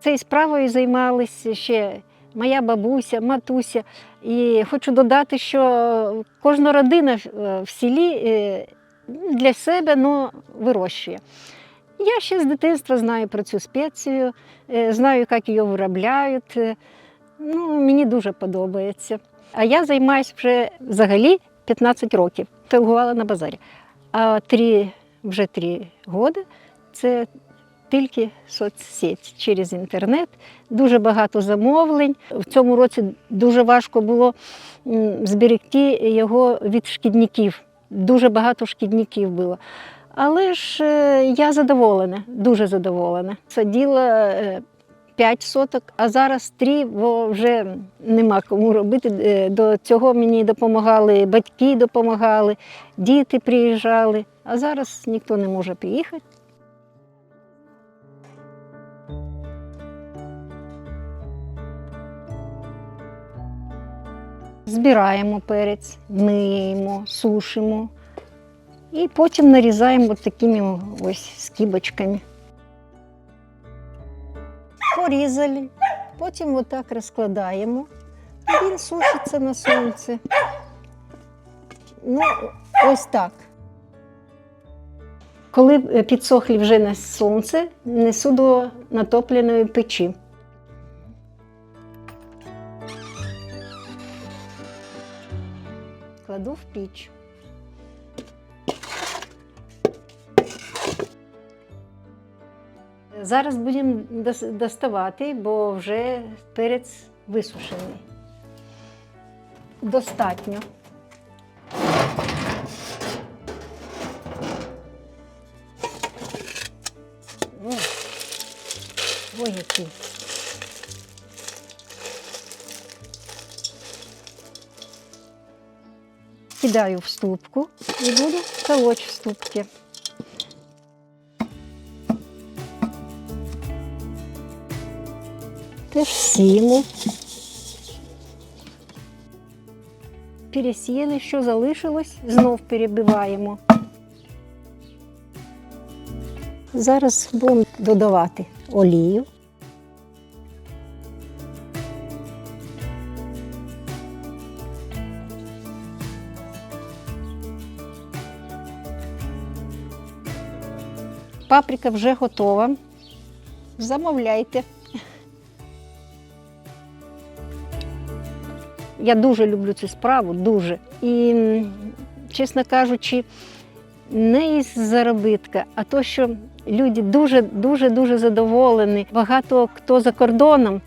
Цією справою займалися ще моя бабуся, матуся. І хочу додати, що кожна родина е, в селі е, для себе ну, вирощує. Я ще з дитинства знаю про цю спецію, е, знаю, як її виробляють. Ну, мені дуже подобається. А я займаюся вже взагалі 15 років. Торгувала на базарі. А три, вже три роки це тільки соцсеть через інтернет. Дуже багато замовлень. В цьому році дуже важко було зберегти його від шкідників. Дуже багато шкідників було. Але ж е, я задоволена, дуже задоволена. Садила е, 5 соток, а зараз 3, бо вже нема кому робити. Е, До цього мені допомагали батьки, допомагали, діти приїжджали, а зараз ніхто не може приїхати. Збираємо перець, миємо, сушимо і потім нарізаємо от такими ось скибочками. Порізали, потім отак розкладаємо. і Він сушиться на сонці. Ну, ось так. Коли е, підсохлі вже на сонце, несу до натопленої печі. Кладу в піч. Зараз будемо доставати, бо вже перець висушений. Достатньо. Ой, який. Кидаю в ступку і буду колоть в ступці. Теж сіму. Пересіяли, що залишилось, знов перебиваємо. Зараз будемо додавати олію. Паприка вже готова. Замовляйте. Я дуже люблю цю справу, дуже. І, чесно кажучи, не із заробітка, а то, що люди дуже, дуже, дуже задоволені. Багато хто за кордоном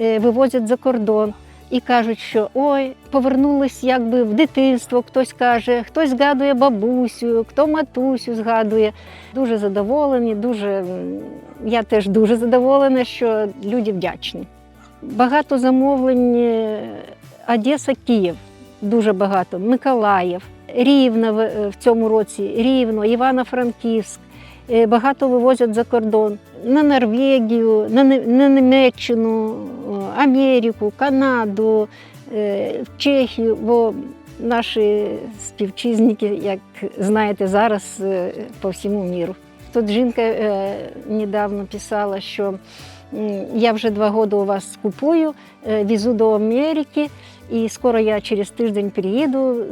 е, вивозять за кордон і кажуть, що ой, повернулись якби в дитинство, хтось каже, хтось згадує бабусю, хто матусю згадує. Дуже задоволені, дуже я теж дуже задоволена, що люди вдячні. Багато замовлень е, Одеса, Київ, дуже багато, Миколаїв, Рівно в- в цьому році, Рівно, Івано-Франківськ. Е, Багато вивозять за кордон на Норвегію, на Німеччину, Америку, Канаду, е, Чехію, бо наші співчизники, як знаєте, зараз е, по всьому міру. Тут жінка е, недавно писала, що я вже два роки у вас купую, везу до Америки, і скоро я через тиждень приїду.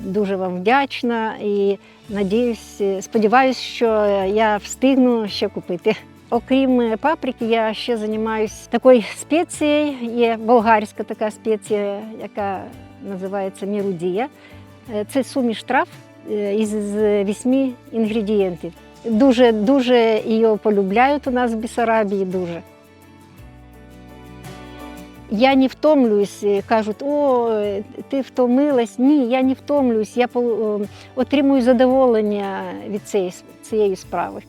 Дуже вам вдячна і надіюсь, сподіваюся, що я встигну ще купити. Окрім е, паприки, я ще займаюся такою спецією. Є болгарська така спеція, яка називається мірудія. Е, Це суміш трав е, із вісьми інгредієнтів. Дуже дуже її полюбляють у нас в Бісарабії. Дуже. Я не втомлююсь, кажуть, о, ти втомилась. Ні, я не втомлююсь, я отримую задоволення від цієї, цієї справи.